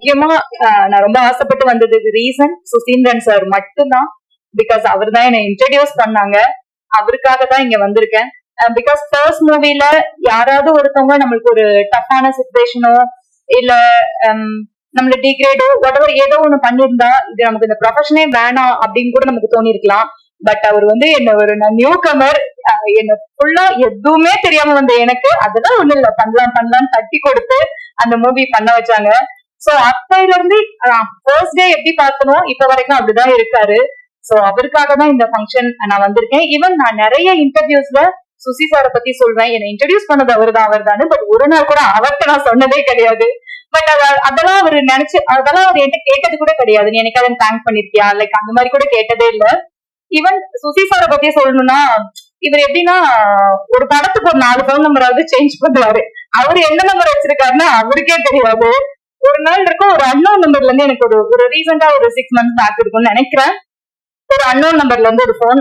முக்கியமா நான் ரொம்ப ஆசைப்பட்டு வந்ததுக்கு ரீசன். சுசீந்திரன் சார் மட்டும்தான். பிகாஸ் அவர் தான் என்னை இன்ட்ரடியூஸ் பண்ணாங்க. அவருக்காக தான் இங்க வந்திருக்கேன். பிகாஸ் ஃபர்ஸ்ட் மூவில யாராவது ஒருத்தவங்க நம்மளுக்கு ஒரு டஃப்பான சுச்சுவேஷனோ இல்ல நம்மள டிகிரேடோ whatever ஏதோ ஒண்ணு பண்ணிருந்தா இது நமக்கு இந்த ப்ரொஃபஷனே வேணாம் அப்படின்னு கூட நமக்கு தோணிருக்கலாம் பட் அவர் வந்து என்ன ஒரு நியூ கமர் என்ன ஃபுல்லா எதுவுமே தெரியாம வந்த எனக்கு அதெல்லாம் ஒண்ணு இல்ல. பண்ணலாம் பண்ணலாம் தட்டி கொடுத்து அந்த மூவி பண்ண வச்சாங்க. சோ அப்பையில இருந்து ஃபர்ஸ்ட் டே எப்படி பார்த்தனோ இப்ப வரைக்கும் அப்படிதான் இருக்காரு. சோ அவருக்காக தான் இந்த ஃபங்க்ஷன் நான் வந்திருக்கேன். ஈவன் நான் நிறைய இன்டர்வியூஸ்ல சுசி சாரை பத்தி சொல்றேன். என்னை இன்ட்ரடியூஸ் பண்ணது அவர்தான் அவர்தானு பட் ஒரு நாள் கூட அவர்கிட்ட நான் சொன்னதே கிடையாது. பட் அதெல்லாம் அவர் நினைச்சு அதெல்லாம் அவர் என்கிட்ட கேட்டது கூட கிடையாது. நீ எனக்கு அதை தேங்க் பண்ணிருக்கியா? லைக் அந்த மாதிரி கூட கேட்டதே இல்ல. ஈவன் சுசி சாரை பத்தி சொல்லணும்னா இவர் எப்படின்னா ஒரு படத்துக்கு ஒரு நாலு ஃபோன் நம்பராவது சேஞ்ச் பண்ணுவாரு. அவர் எந்த நம்பர் வச்சிருக்காருன்னா அவருக்கே தெரியாது. ஒரு நாள் இருக்கும் ஒரு அன்னோன் நம்பர்ல இருந்து எனக்கு ஒரு ஒரு ரீசெண்டா ஒரு சிக்ஸ் மந்த்ஸ் பேக் இருக்கும்னு நினைக்கிறேன். ஒரு அன்னோன் நம்பர்ல இருந்து ஒரு ஃபோன்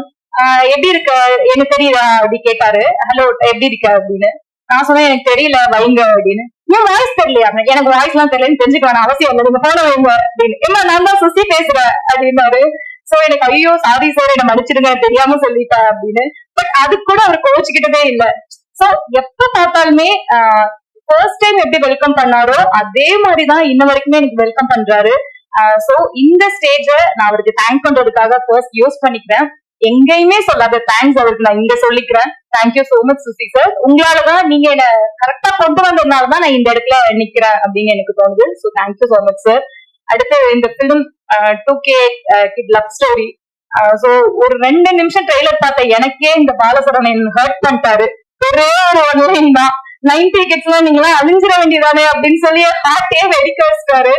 எப்படி இருக்க? எனக்கு தெரியுதா? அப்படி கேட்டாரு. ஹலோ எப்படி இருக்க? அப்படின்னு. நான் சொன்னேன் எனக்கு தெரியல வைங்க அப்படின்னு. ஏன் வாய்ஸ் தெரியலையா? எனக்கு வாய்ஸ் எல்லாம் தெரியலன்னு தெரிஞ்சுக்க வேணாம் அவசியம் இல்லை. நீங்க போன வைங்க அப்படின்னு. ஏமா நான் தான் சுசி பேசுறேன் அப்படின்னாரு. சோ எனக்கு ஐயோ சாரி சார் என்ன மன்னிச்சிடுங்க. தெரியாம சொல்லிட்டேன் அப்படின்னு. பட் அதுக்கு கூட அவர் கோச்சுக்கிட்டதே இல்ல. சோ எப்ப பார்த்தாலுமே ஃபர்ஸ்ட் டைம் எப்படி வெல்கம் பண்ணாரோ அதே மாதிரிதான் இன்ன வரைக்குமே எனக்கு வெல்கம் பண்றாரு. சோ இந்த ஸ்டேஜ நான் அவருக்கு தேங்க் பண்றதுக்காக ஃபர்ஸ்ட் யூஸ் பண்ணிக்கிறேன். எங்கேயுமே சொல்லாத தேங்க்ஸ் அவருக்கு நான் இங்க சொல்லிக்கிறேன். Thank you so much Susi sir உங்களாலதான் நீங்க என்ன கரெக்டா கொண்டு வந்ததுனாலதான் நான் இந்த இடத்துல நிக்கிறேன் அப்படின்னு எனக்கு தோணுது. So thank you so much sir அடுத்து இந்த film two K kid love story so ஒரு ரெண்டு நிமிஷம் ட்ரெய்லர் பார்த்த எனக்கே இந்த பாலசரவணன் ஹர்ட் பண்ணிட்டாரு. ஒரே ஒரு ஒன்லைன் தான். நைன்டி கிட்ஸ்லாம் நீங்களா அழிஞ்சிட வேண்டியதானே அப்படின்னு சொல்லி ஹார்ட்டே வெடிக்க வச்சிட்டாரு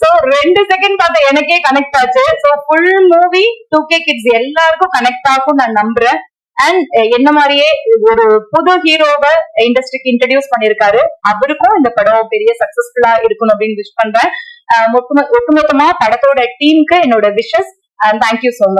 சோ ரெண்டு செகண்ட் பார்த்த எனக்கே கனெக்ட் ஆச்சு. So full movie two K kids எல்லாருக்கும் கனெக்ட் ஆகும் நான் நம்புறேன். அண்ட் என்ன மாதிரியே ஒரு புது ஹீரோவை இண்டஸ்ட்ரிக்கு இன்ட்ரடியூஸ் பண்ணிருக்காரு. அவருக்கும் இந்த படம் பெரிய சக்சஸ்ஃபுல்லா இருக்கணும் அப்படின்னு விஷ் பண்றேன். ஒட்டுமொத்தமா படத்தோட டீமுக்கு என்னோட wishes and thank you so much